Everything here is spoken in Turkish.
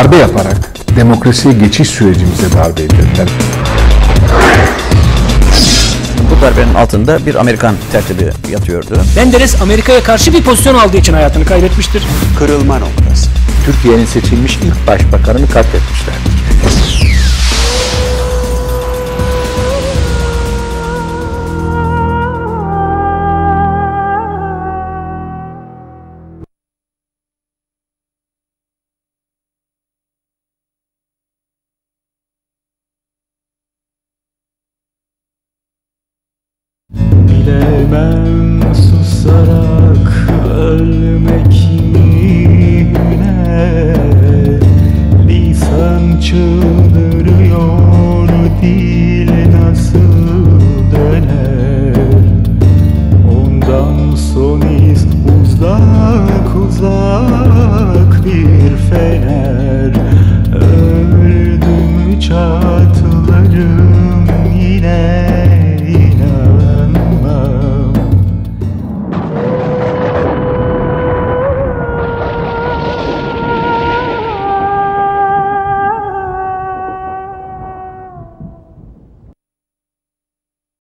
darbe yaparak demokrasiye geçiş sürecimize darbe edildiler. Bu darbenin altında bir Amerikan tertibi yatıyordu. Menderes Amerika'ya karşı bir pozisyon aldığı için hayatını kaybetmiştir. kırılma noktası. Türkiye'nin seçilmiş ilk başbakanını katletmişlerdir. Bilemem susarak ölmek hüner Lisan çıldırıyor